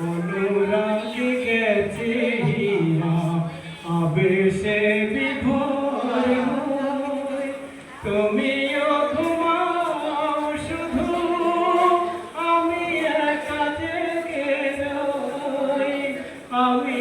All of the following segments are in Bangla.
অনুরাগে গেছে হিয়া আবেশে বিভোর তুমিও ঘুমাও শুধু আমি একা জেগে আমি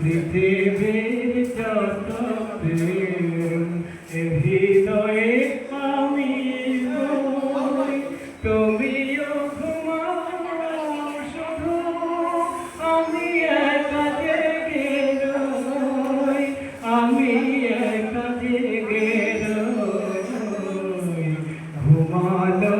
পৃথিবীর যত প্রেম হৃদয়ে আমি। তুমিও শুধু আমি একা জেগে আমি একা জেগে ঘুমালো